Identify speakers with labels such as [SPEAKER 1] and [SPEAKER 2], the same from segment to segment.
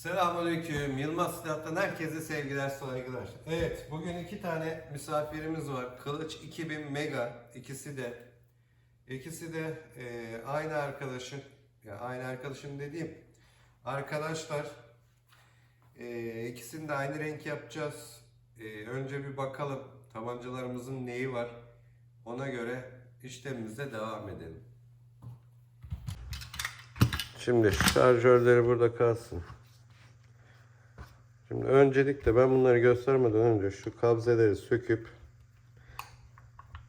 [SPEAKER 1] Selamünaleyküm. Yılmaz Silah'tan herkese sevgiler, saygılar. Evet, bugün iki tane misafirimiz var. Kılıç 2000 Mega, ikisi de. ikisi de e, aynı arkadaşım. Ya aynı arkadaşım dediğim arkadaşlar. E, ikisini de aynı renk yapacağız. E, önce bir bakalım tabancalarımızın neyi var. Ona göre işlemimize devam edelim. Şimdi şarjörleri burada kalsın. Şimdi öncelikle ben bunları göstermeden önce şu kabzeleri söküp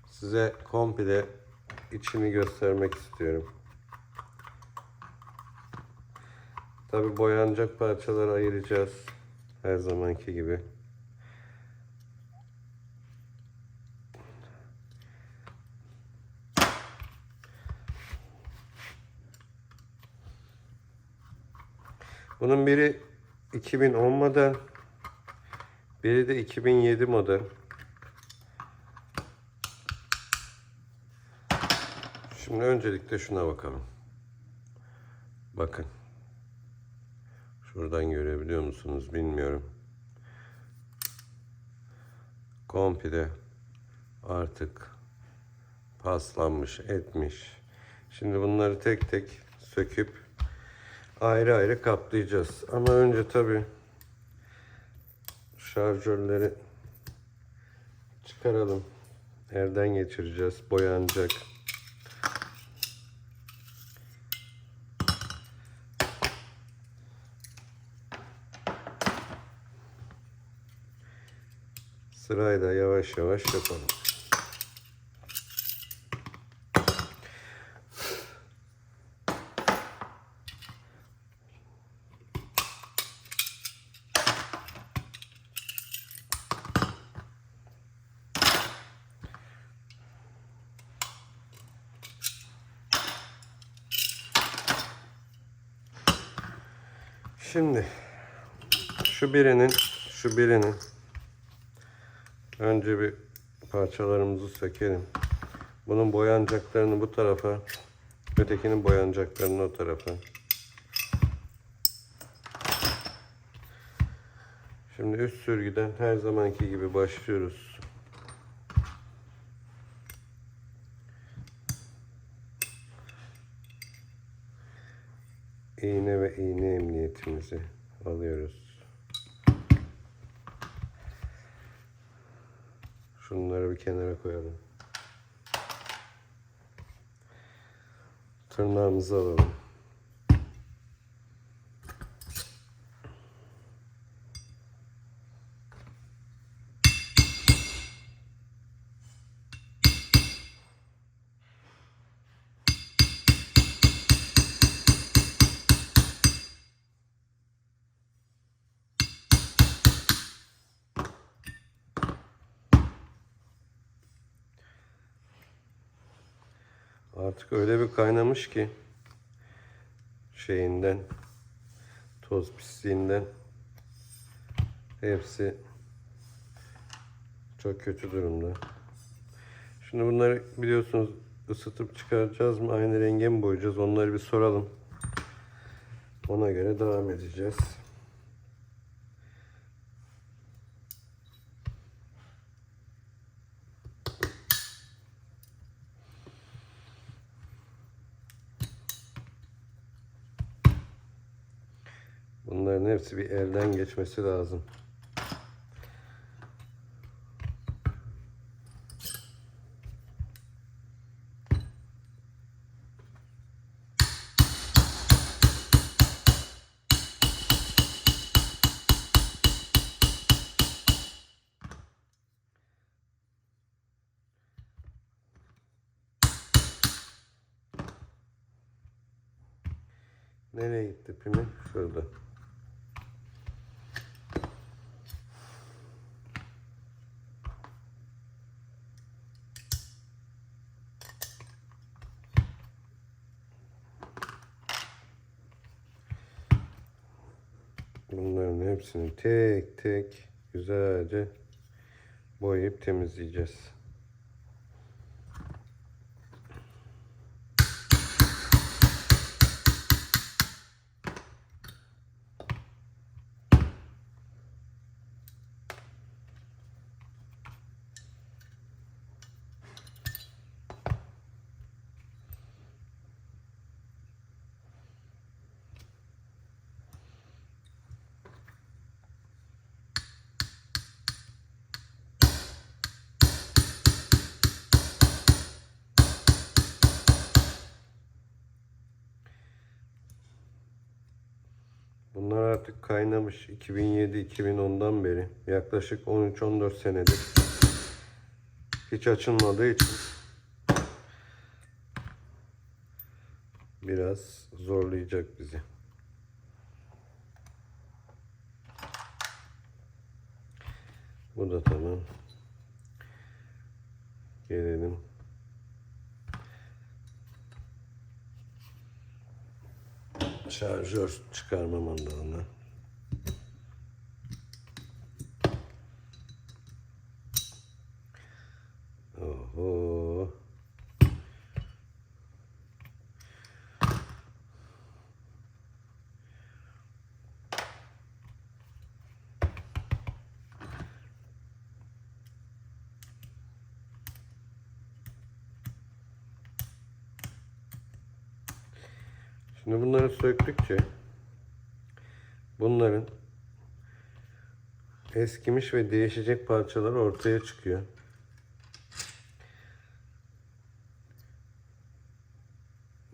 [SPEAKER 1] size komple içini göstermek istiyorum. Tabi boyanacak parçaları ayıracağız. Her zamanki gibi. Bunun biri 2010 model. Biri de 2007 model. Şimdi öncelikle şuna bakalım. Bakın. Şuradan görebiliyor musunuz bilmiyorum. Komple artık paslanmış etmiş. Şimdi bunları tek tek söküp ayrı ayrı kaplayacağız. Ama önce tabi şarjörleri çıkaralım. Elden geçireceğiz. Boyanacak. Sırayla yavaş yavaş yapalım. Şimdi şu birinin şu birinin önce bir parçalarımızı sökelim. Bunun boyanacaklarını bu tarafa, ötekinin boyanacaklarını o tarafa. Şimdi üst sürgüden her zamanki gibi başlıyoruz. iğne ve iğne emniyetimizi alıyoruz. Şunları bir kenara koyalım. Tırnağımızı alalım. Öyle bir kaynamış ki şeyinden toz pisliğinden hepsi çok kötü durumda. Şimdi bunları biliyorsunuz ısıtıp çıkaracağız mı? Aynı renge mi boyayacağız? Onları bir soralım. Ona göre devam edeceğiz. Bunların hepsi bir elden geçmesi lazım. Nereye gitti pimi? Şurada. Bunların hepsini tek tek güzelce boyayıp temizleyeceğiz. Artık kaynamış 2007-2010'dan beri. Yaklaşık 13-14 senedir. Hiç açılmadığı için biraz zorlayacak bizi. Bu da tamam. Gelelim. Şarjör çıkarma mandalına. Şimdi bunları söktükçe bunların eskimiş ve değişecek parçalar ortaya çıkıyor.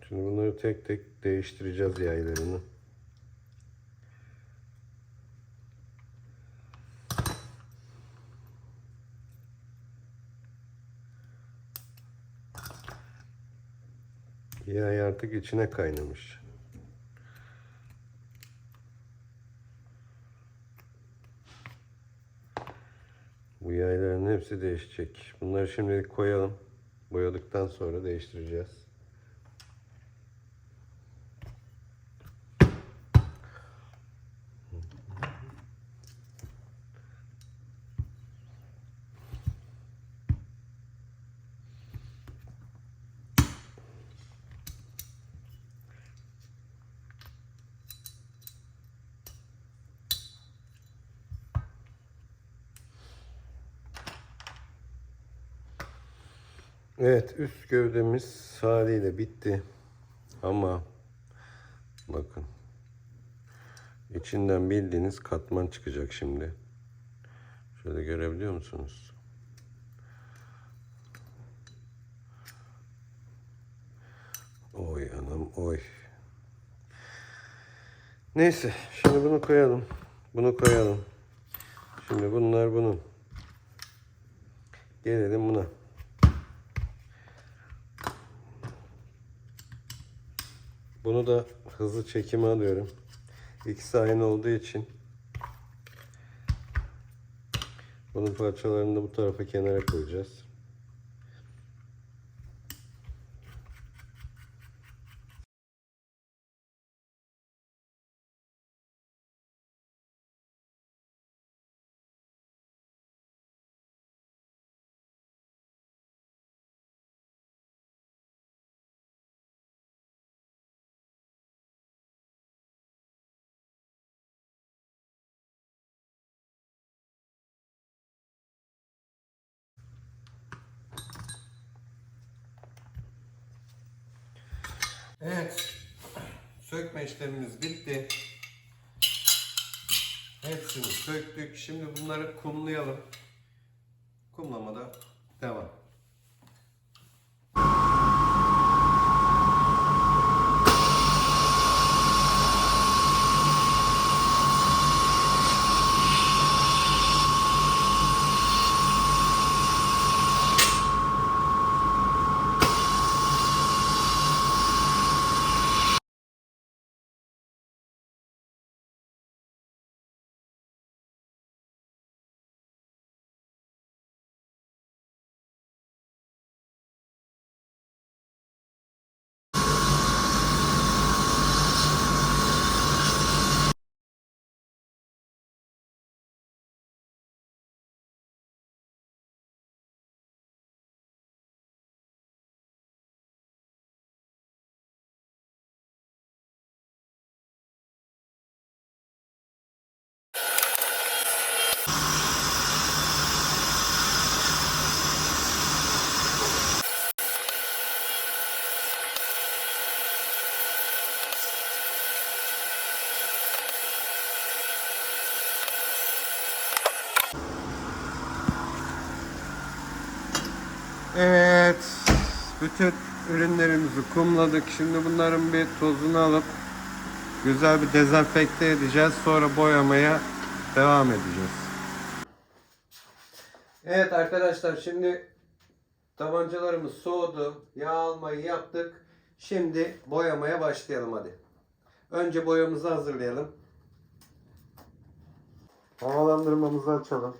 [SPEAKER 1] Şimdi bunları tek tek değiştireceğiz yaylarını. Yay artık içine kaynamış. Bu yayların hepsi değişecek. Bunları şimdilik koyalım. Boyadıktan sonra değiştireceğiz. Evet üst gövdemiz haliyle bitti. Ama bakın içinden bildiğiniz katman çıkacak şimdi. Şöyle görebiliyor musunuz? Oy anam oy. Neyse şimdi bunu koyalım. Bunu koyalım. Şimdi bunlar bunun. Gelelim buna. Bunu da hızlı çekime alıyorum. İkisi aynı olduğu için bunun parçalarını da bu tarafa kenara koyacağız. Evet. Sökme işlemimiz bitti. Hepsini söktük. Şimdi bunları kumlayalım. Kumlamada devam. Evet. Bütün ürünlerimizi kumladık. Şimdi bunların bir tozunu alıp Güzel bir dezenfekte edeceğiz. Sonra boyamaya devam edeceğiz. Evet arkadaşlar şimdi tabancalarımız soğudu. Yağ almayı yaptık. Şimdi boyamaya başlayalım hadi. Önce boyamızı hazırlayalım. Havalandırmamızı açalım.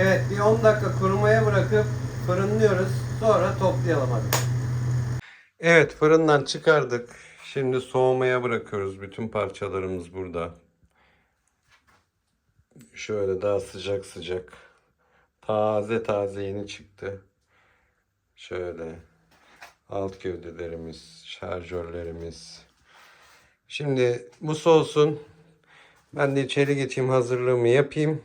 [SPEAKER 1] Evet bir 10 dakika kurumaya bırakıp fırınlıyoruz. Sonra toplayalım hadi. Evet fırından çıkardık. Şimdi soğumaya bırakıyoruz. Bütün parçalarımız burada. Şöyle daha sıcak sıcak. Taze taze yeni çıktı. Şöyle alt gövdelerimiz, şarjörlerimiz. Şimdi bu soğusun. Ben de içeri geçeyim hazırlığımı yapayım.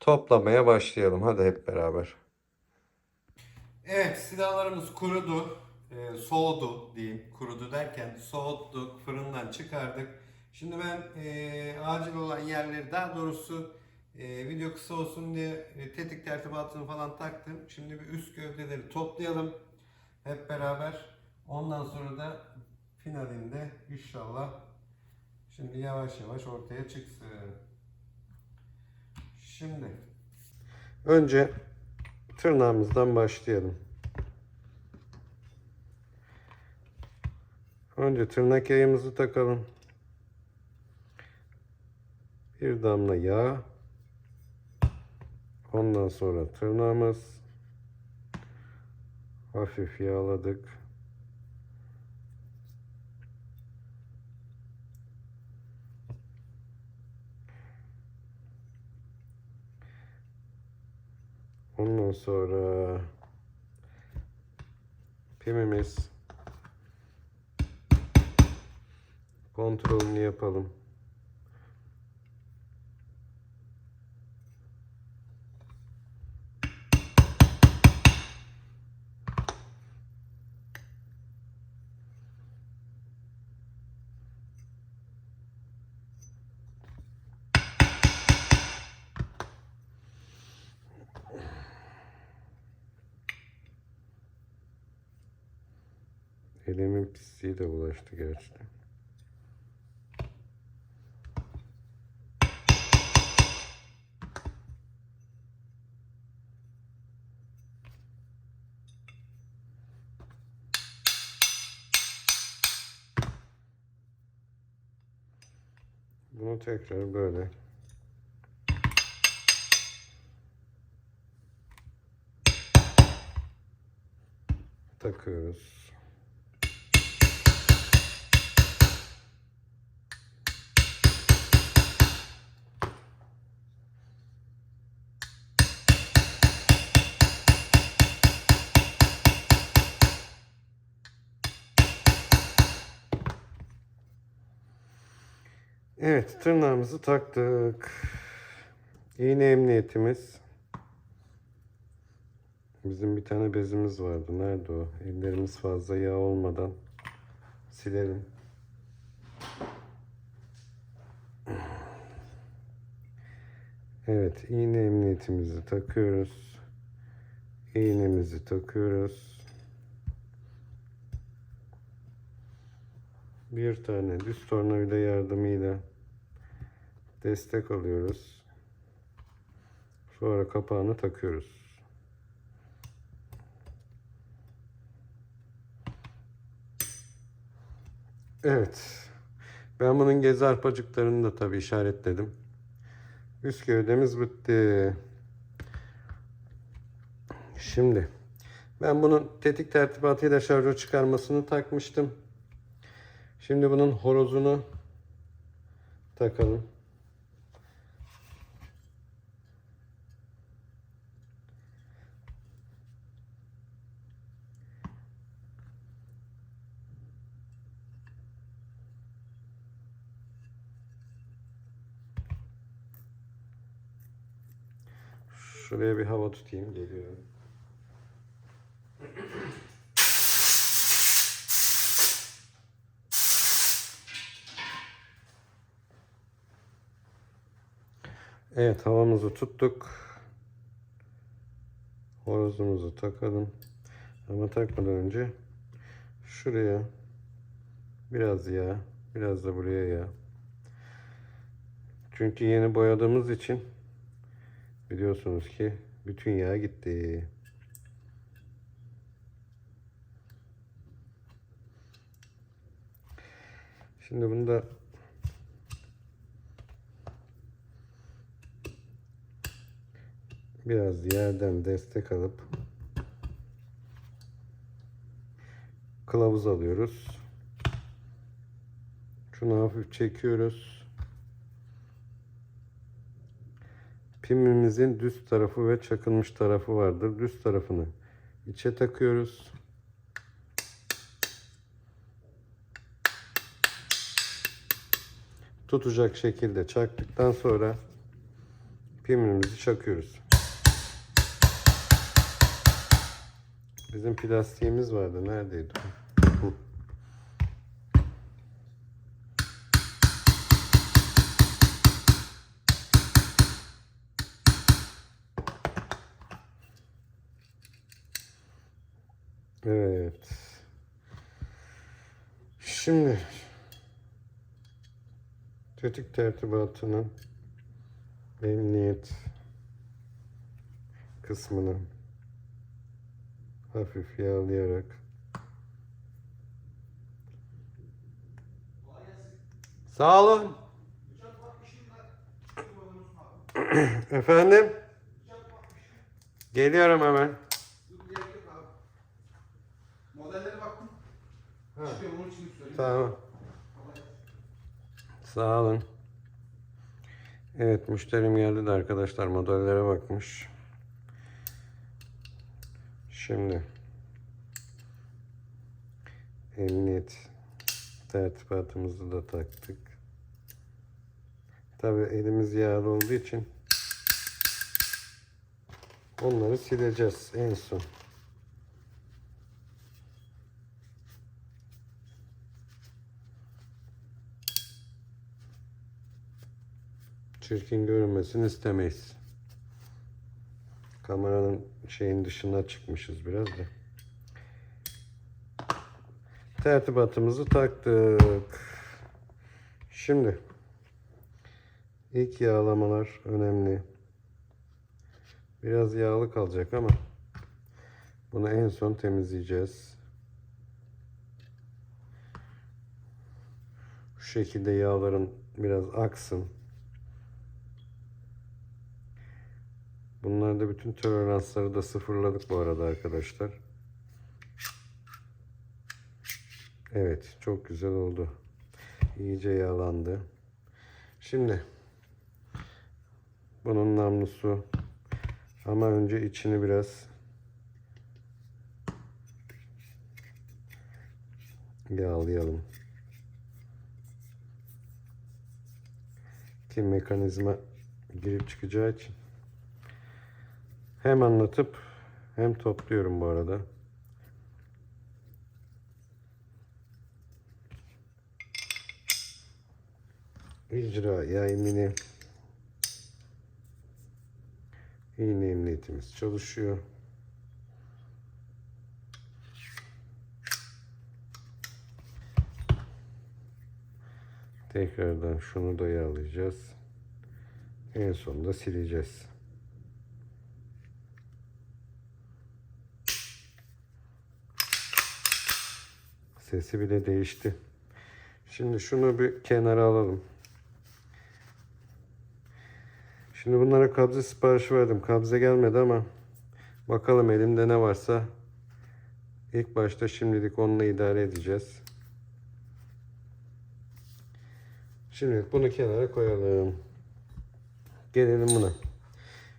[SPEAKER 1] Toplamaya başlayalım. Hadi hep beraber. Evet silahlarımız kurudu. Ee, soğudu diyeyim. Kurudu derken soğuttuk. Fırından çıkardık. Şimdi ben e, acil olan yerleri daha doğrusu e, video kısa olsun diye e, tetik tertibatını falan taktım. Şimdi bir üst gövdeleri toplayalım. Hep beraber. Ondan sonra da finalinde inşallah şimdi yavaş yavaş ortaya çıksın. Şimdi önce tırnağımızdan başlayalım. Önce tırnak yayımızı takalım. Bir damla yağ.
[SPEAKER 2] Ondan sonra tırnağımız. Hafif yağladık. Ondan sonra pimimiz kontrolünü yapalım. De bulaştı gerçekten. Bunu tekrar böyle takıyoruz. Evet, tırnağımızı taktık. İğne emniyetimiz. Bizim bir tane bezimiz vardı. Nerede o? Ellerimiz fazla yağ olmadan silelim. Evet, iğne emniyetimizi takıyoruz. İğnemizi takıyoruz. Bir tane düz tornavida yardımıyla destek alıyoruz. Sonra kapağını takıyoruz. Evet. Ben bunun gezi arpacıklarını da tabii işaretledim. Üst gövdemiz bitti. Şimdi ben bunun tetik tertibatıyla şarjör çıkarmasını takmıştım. Şimdi bunun horozunu takalım. Şuraya bir hava tutayım geliyorum. Evet havamızı tuttuk. Horozumuzu takalım. Ama takmadan önce şuraya biraz yağ, biraz da buraya yağ. Çünkü yeni boyadığımız için biliyorsunuz ki bütün yağ gitti. Şimdi bunu da biraz yerden destek alıp kılavuz alıyoruz. Şunu hafif çekiyoruz. Pimimizin düz tarafı ve çakılmış tarafı vardır. Düz tarafını içe takıyoruz. Tutacak şekilde çaktıktan sonra pimimizi çakıyoruz. Bizim plastiğimiz vardı. Neredeydi? Hı. Evet. Şimdi tetik tertibatının emniyet kısmını hafif yağlayarak Sağ olun. Efendim? Geliyorum hemen.
[SPEAKER 3] Modellere baktım.
[SPEAKER 2] Tamam. Sağ olun. Evet müşterim geldi de arkadaşlar modellere bakmış. Şimdi emniyet tertibatımızı da taktık. Tabi elimiz yağlı olduğu için onları sileceğiz en son. çirkin görünmesini istemeyiz. Kameranın şeyin dışına çıkmışız biraz da. Tertibatımızı taktık. Şimdi ilk yağlamalar önemli. Biraz yağlı kalacak ama bunu en son temizleyeceğiz. Şu şekilde yağların biraz aksın. Bunlarda bütün toleransları da sıfırladık bu arada arkadaşlar. Evet çok güzel oldu. İyice yağlandı. Şimdi bunun namlusu ama önce içini biraz yağlayalım. Ki mekanizma girip çıkacağı için. Hem anlatıp hem topluyorum bu arada. İcra yayımını iğne emniyetimiz çalışıyor. Tekrardan şunu da yağlayacağız. En sonunda sileceğiz. Sesi bile değişti. Şimdi şunu bir kenara alalım. Şimdi bunlara kabze siparişi verdim. Kabze gelmedi ama bakalım elimde ne varsa ilk başta şimdilik onunla idare edeceğiz. Şimdi bunu kenara koyalım. Gelelim buna.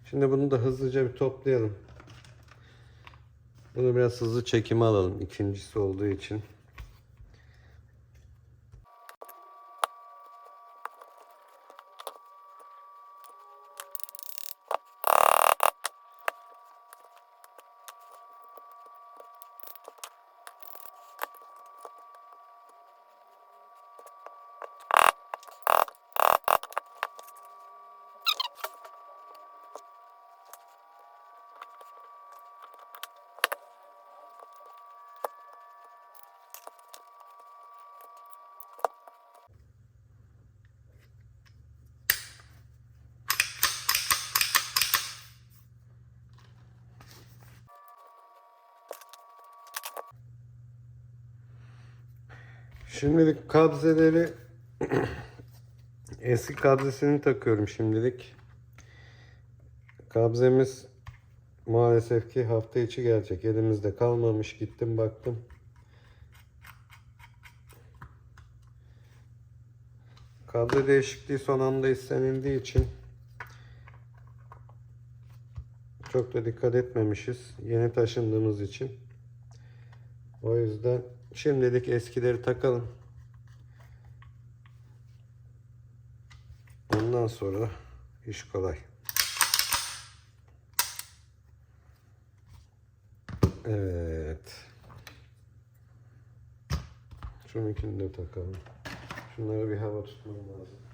[SPEAKER 2] Şimdi bunu da hızlıca bir toplayalım. Bunu biraz hızlı çekime alalım. ikincisi olduğu için. Şimdilik kabzeleri eski kabzesini takıyorum şimdilik. Kabzemiz maalesef ki hafta içi gelecek. Elimizde kalmamış. Gittim baktım. Kabze değişikliği son anda istenildiği için çok da dikkat etmemişiz. Yeni taşındığımız için. O yüzden şimdilik eskileri takalım. Ondan sonra iş kolay. Evet. Şununkini de takalım. Şunlara bir hava tutmam lazım.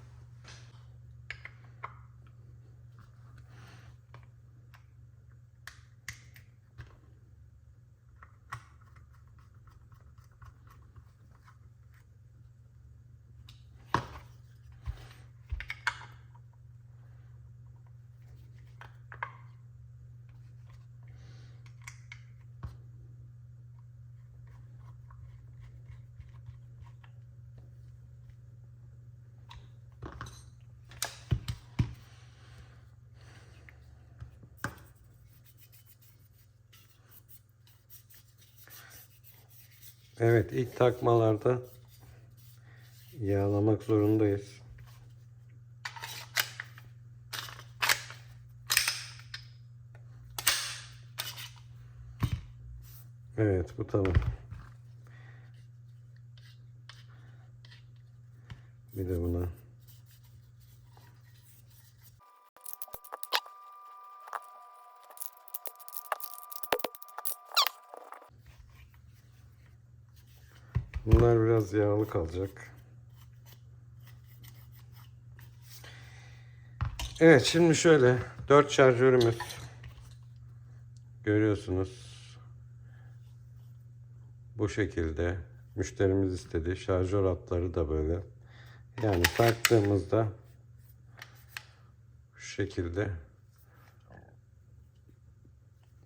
[SPEAKER 2] Evet ilk takmalarda yağlamak zorundayız. Evet bu tamam. Bir de buna. Bunlar biraz yağlı kalacak. Evet şimdi şöyle 4 şarjörümüz görüyorsunuz. Bu şekilde müşterimiz istedi. Şarjör hatları da böyle. Yani taktığımızda şu şekilde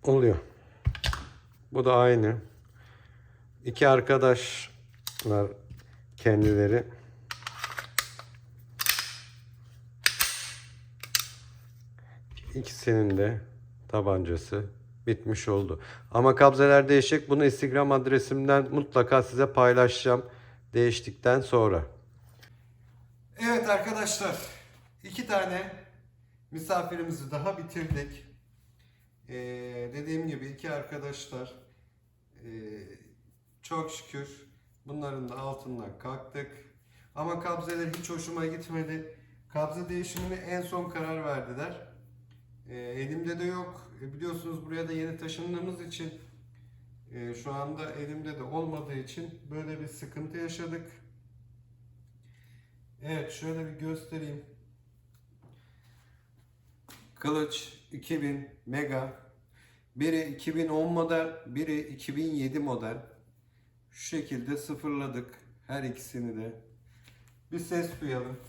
[SPEAKER 2] oluyor. Bu da aynı. İki arkadaşlar kendileri ikisinin de tabancası bitmiş oldu. Ama kabzeler değişecek. Bunu Instagram adresimden mutlaka size paylaşacağım değiştikten sonra.
[SPEAKER 1] Evet arkadaşlar, iki tane misafirimizi daha bitirdik. Ee, dediğim gibi iki arkadaşlar ee, çok şükür bunların da altından kalktık. Ama kabzeler hiç hoşuma gitmedi. Kabze değişimine en son karar verdiler. Ee, elimde de yok. E, biliyorsunuz buraya da yeni taşındığımız için e, şu anda elimde de olmadığı için böyle bir sıkıntı yaşadık. Evet şöyle bir göstereyim. Kılıç 2000 Mega. Biri 2010 model, biri 2007 model. Şu şekilde sıfırladık her ikisini de. Bir ses duyalım.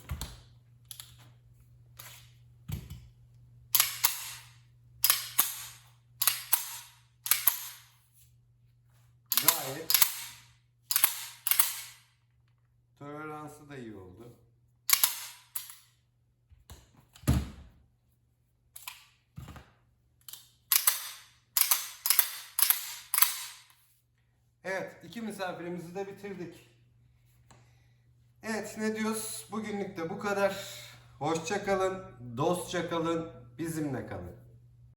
[SPEAKER 1] Gayet toleransı da iyi oldu. Evet, iki misafirimizi de bitirdik. Evet, ne diyoruz? Bugünlük de bu kadar. Hoşça kalın, dostça kalın, bizimle kalın.